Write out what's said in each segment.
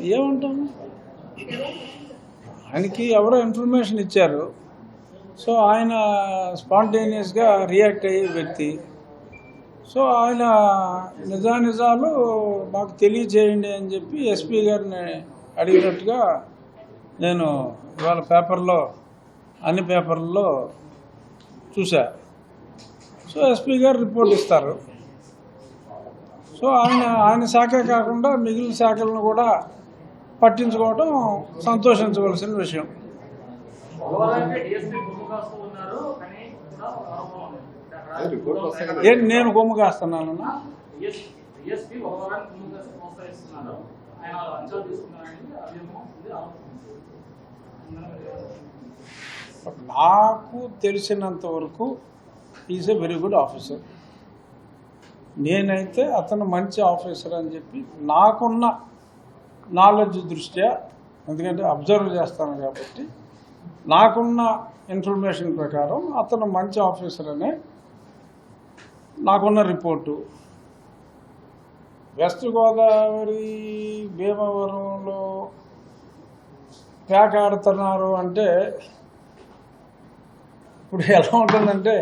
ఏమంటాము ఆయనకి ఎవరో ఇన్ఫర్మేషన్ ఇచ్చారు. సో ఆయన స్పాంటేనియస్గా రియాక్ట్ అయ్యే వ్యక్తి. సో ఆయన నిజానిజాలు మాకు తెలియజేయండి అని చెప్పి ఎస్పీ గారిని అడిగినట్టుగా నేను ఇవాళ పేపర్లో అన్ని పేపర్లలో చూశా. సో ఎస్పీ గారు రిపోర్ట్ ఇస్తారు. సో ఆయన ఆయన శాఖ కాకుండా మిగిలిన శాఖలను కూడా పట్టించుకోవటం సంతోషించవలసిన విషయం. ఏంటి నేను గుమ్మ కాస్తున్నాను. నాకు తెలిసినంత వరకు is a very good officer. నేనైతే అతను మంచి ఆఫీసర్ అని చెప్పి నాకున్న నాలెడ్జ్ దృష్ట్యా ఎందుకంటే అబ్జర్వ్ చేస్తాను కాబట్టి నాకున్న ఇన్ఫర్మేషన్ ప్రకారం అతను మంచి ఆఫీసర్ అనే నాకున్న రిపోర్టు. వెస్ట్ గోదావరి భీమవరంలో ప్యాక్ ఆడుతున్నారు అంటే ఇప్పుడు ఎలా ఉంటుందంటే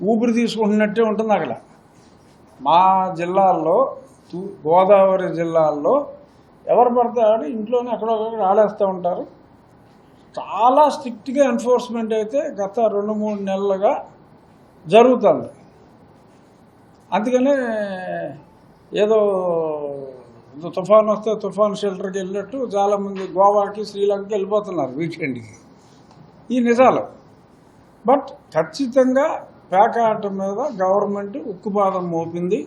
ఊపిరి తీసుకుంటున్నట్టే ఉంటుంది అక్కడ. మా జిల్లాల్లో తూ- గోదావరి జిల్లాల్లో ఎవరు పడితే ఇంట్లోనే ఎక్కడో ఆడేస్తూ ఉంటారు. చాలా స్ట్రిక్ట్గా ఎన్ఫోర్స్మెంట్ అయితే గత రెండు మూడు నెలలుగా జరుగుతుంది. అందుకనే ఏదో ఏదో తుఫాన్ వస్తే తుఫాన్ షెల్టర్కి వెళ్ళినట్టు చాలామంది గోవాకి శ్రీలంకకి వెళ్ళిపోతున్నారు వీకెండ్కి. ఈ నిజాలు. బట్ ఖచ్చితంగా పేకాట మీద గవర్నమెంట్ ఉక్కుపాదం మోపింది.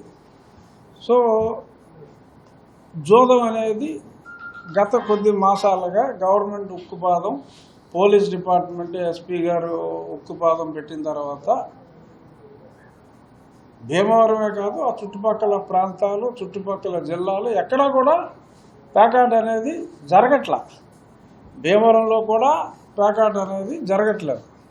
సో జోదం అనేది గత కొద్ది మాసాలుగా గవర్నమెంట్ ఉక్కుపాదం పోలీస్ డిపార్ట్మెంట్ ఎస్పీ గారు ఉక్కుపాదం పెట్టిన తర్వాత భీమవరమే కాదు ఆ చుట్టుపక్కల ప్రాంతాలు చుట్టుపక్కల జిల్లాలు ఎక్కడా కూడా పేకాట అనేది జరగట్ల. భీమవరంలో కూడా పేకాట అనేది జరగట్లేదు.